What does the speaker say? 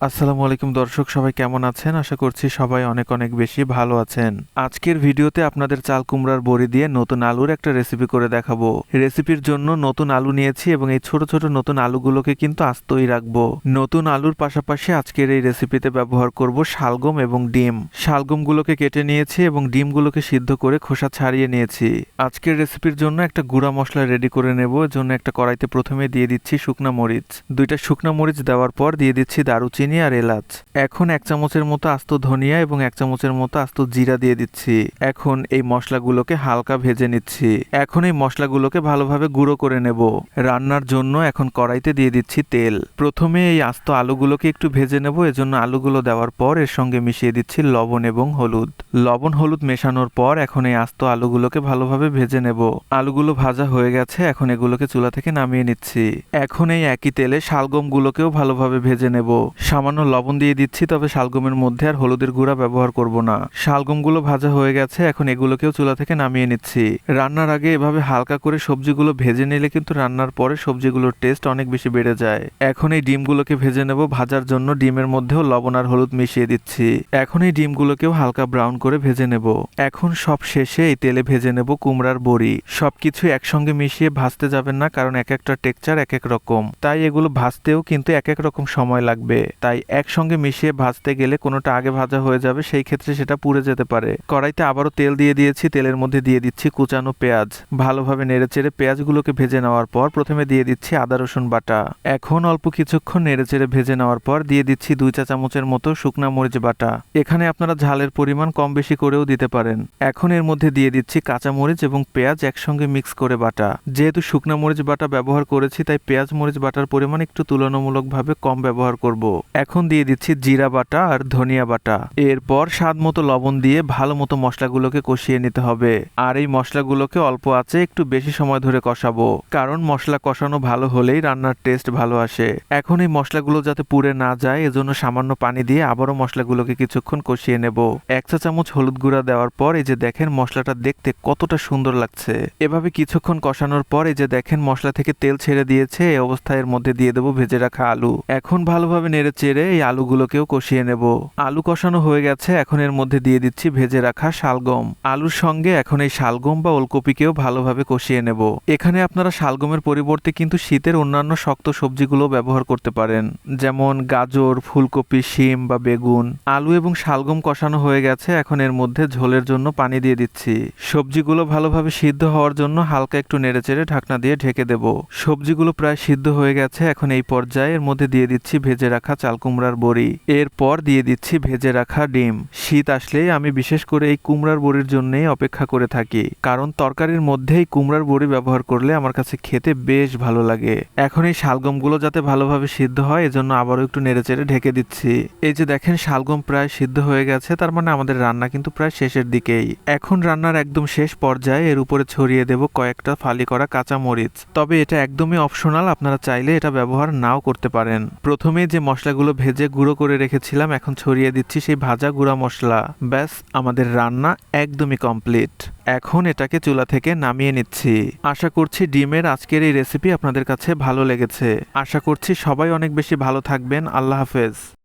আসসালামু আলাইকুম দর্শক, সবাই কেমন আছেন? আশা করছি সবাই অনেক অনেক বেশি ভালো আছেন। আজকের ভিডিওতে আপনাদের চাল কুমড়ার বড়ি দিয়ে নতুন আলুর একটা রেসিপি করে দেখাবো। রেসিপির জন্য নতুন আলু নিয়েছি এবং এই ছোট ছোট নতুন আলুগুলোকে কিন্তু আস্তই রাখব। নতুন আলুর পাশাপাশি আজকের এই রেসিপিতে ব্যবহার করব শালগম এবং ডিম। শালগমগুলোকে কেটে নিয়েছি এবং ডিমগুলোকে সিদ্ধ করে খোসা ছাড়িয়ে নিয়েছি। আজকের রেসিপির জন্য একটা গুঁড়া মশলা রেডি করে নেব, এর জন্য একটা কড়াইতে প্রথমে দিয়ে দিচ্ছি শুকনা মরিচ। দুইটা শুকনা মরিচ দেওয়ার পর দিয়ে দিচ্ছি দারুচিনি আর এলাচ। এখন এক চামচের মতো আস্ত ধনিয়া এবং এক চামচের মতো আস্ত জিরা দিয়ে দিচ্ছি। এখন এই মশলাগুলোকে হালকা ভেজে নিচ্ছি। এখন এই মশলাগুলোকে ভালোভাবে গুঁড়ো করে নেব। রান্নার জন্য এখন কড়াইতে দিয়ে দিচ্ছি তেল। প্রথমে এই আস্ত আলুগুলোকে একটু ভেজে নেব। এজন্য আলুগুলো দেওয়ার পর এর সঙ্গে মিশিয়ে দিচ্ছি লবণ এবং হলুদ। লবণ হলুদ মেশানোর পর এখন এই আস্ত আলুগুলোকে ভালোভাবে ভেজে নেব। আলুগুলো ভাজা হয়ে গেছে। এখন এগুলোকে চুলা থেকে নামিয়ে নিচ্ছি। এখন এই একই তেলে শালগমগুলোকেও ভালোভাবে ভেজে নেব। সামান্য লবণ দিয়ে দিচ্ছি, তবে শালগমের মধ্যে আর হলুদের গুঁড়া ব্যবহার করব না। শালগমগুলো ভাজা হয়ে গেছে, এখন এগুলোকেও চুলা থেকে নামিয়ে নিচ্ছি। রান্নার আগে এভাবে হালকা করে সবজিগুলো ভেজে নিলে কিন্তু রান্নার পরে সবজিগুলোর টেস্ট অনেক বেশি বেড়ে যায়। এখন এই ডিমগুলোকে ভেজে নেব, ভাজার জন্য ডিমের মধ্যেও লবণ আর হলুদ মিশিয়ে দিচ্ছি। এখন এই ডিমগুলোকেও হালকা ব্রাউন করে ভেজে নেব। এখন সব শেষে এই তেলে ভেজে নেব কুমড়ার বড়ি। সবকিছু একসঙ্গে মিশিয়ে ভাজতে যাবেন না, কারণ এক একটা টেক্সচার এক এক রকম। তাই এগুলো ভাজতেও কিন্তু এক এক রকম সময় লাগবে। তাই একসঙ্গে মিশিয়ে ভাজতে গেলে কোনোটা আগে ভাজা হয়ে যাবে, সেই ক্ষেত্রে সেটা পুড়ে যেতে পারে। কড়াইতে আবারও তেল দিয়ে দিয়েছি, তেলের মধ্যে দিয়ে দিচ্ছি কুচানো পেঁয়াজ। ভালোভাবে নেড়েচেড়ে পেঁয়াজগুলোকে ভেজে নেওয়ার পর প্রথমে দিয়ে দিচ্ছি আদা, রসুন বাটা। এখন অল্প কিছুক্ষণ নেড়েচেড়ে ভেজে নেওয়ার পর দিয়ে দিচ্ছি দুই চা চামচের মতো শুকনা মরিচ বাটা। এখানে আপনারা ঝালের পরিমাণ কম বেশি করেও দিতে পারেন। এখন এর মধ্যে দিয়ে দিচ্ছি কাঁচা মরিচ এবং পেঁয়াজ একসঙ্গে মিক্স করে বাটা। যেহেতু শুকনা মরিচ বাটা ব্যবহার করেছি, তাই পেঁয়াজ মরিচ বাটার পরিমাণ একটু তুলনামূলকভাবে কম ব্যবহার করব। এখন দিয়ে দিচ্ছি জিরা বাটা আর ধনিয়া বাটা। এরপর স্বাদ মতো লবণ দিয়ে ভালো মতো মশলাগুলোকে কষিয়ে নিতে হবে। আর এই মশলাগুলোকে অল্প আছে একটু বেশি সময় ধরে কষাবো, কারণ মশলা কষানো ভালো হলেই রান্নার টেস্ট ভালো আসে। এখন এই মশলাগুলো যাতে পুড়ে না যায়, এজন্য সামান্য পানি দিয়ে আবারও মশলাগুলোকে কিছুক্ষণ কষিয়ে নেব। এক চা চামচ হলুদ গুঁড়া দেওয়ার পর এই যে দেখেন মশলাটা দেখতে কতটা সুন্দর লাগছে। এভাবে কিছুক্ষণ কষানোর পর এই যে দেখেন মশলা থেকে তেল ছেড়ে দিয়েছে, এই অবস্থায় এর মধ্যে দিয়ে দেবো ভেজে রাখা আলু। এখন ভালোভাবে নেড়ে চেড়ে এই আলুগুলোকেও কষিয়ে নেব। আলু কষানো হয়ে গেছে, এখন এর মধ্যে দিয়ে দিচ্ছি ভেজে রাখা শালগম। আলুর সঙ্গে এখন এই শালগম বা ওলকপিকেও ভালোভাবে কষিয়ে নেব। এখানে আপনারা শালগমের পরিবর্তে কিন্তু শীতের অন্যান্য শক্ত সবজিগুলো ব্যবহার করতে পারেন। যেমন গাজর, ফুলকপি, শিম বা বেগুন। আলু এবং শালগম কষানো হয়ে গেছে, এখন এর মধ্যে ঝোলের জন্য পানি দিয়ে দিচ্ছি। সবজিগুলো ভালোভাবে সিদ্ধ হওয়ার জন্য হালকা একটু নেড়েচেড়ে ঢাকনা দিয়ে ঢেকে দেব। সবজিগুলো প্রায় সিদ্ধ হয়ে গেছে, এখন এই পর্যায়ে এর মধ্যে দিয়ে দিচ্ছি ভেজে রাখা চাল কুমড়ার বড়ি। এরপর দিয়ে দিচ্ছি ভেজে রাখা ডিম। শীত আসলেই আমি বিশেষ করে এই কুমড়ার বড়ির জন্যই অপেক্ষা করে থাকি। কারণ তরকারির মধ্যেই কুমড়ার বড়ি ব্যবহার করলে আমার কাছে খেতে বেশ ভালো লাগে। এখন এই শালগমগুলো যাতে ভালোভাবে সিদ্ধ হয়, এজন্য আবারও একটু নেড়েচেড়ে ঢেকে দিচ্ছি। এই যে দেখেন, শালগম প্রায় সিদ্ধ হয়ে গেছে, তার মানে আমাদের রান্না কিন্তু প্রায় শেষের দিকেই। এখন রান্নার একদম শেষ পর্যায়ে এর উপরে ছড়িয়ে দেব কয়েকটা ফালি করা কাঁচা মরিচ তবে এটা একদমই অপশনাল, আপনারা চাইলে এটা ব্যবহার নাও করতে পারেন। প্রথমে যে মশলাগুলো ভেজে গুঁড়ো করে রেখেছিলাম, এখন ছড়িয়ে দিচ্ছি সেই ভাজা গুঁড়া মশলা। ব্যাস, আমাদের রান্না একদমই কমপ্লিট। এখন এটাকে চুলা থেকে নামিয়ে নিচ্ছি। আশা করছি ডিমের আজকের এই রেসিপি আপনাদের কাছে ভালো লেগেছে। আশা করছি সবাই অনেক বেশি ভালো থাকবেন। আল্লাহ হাফেজ।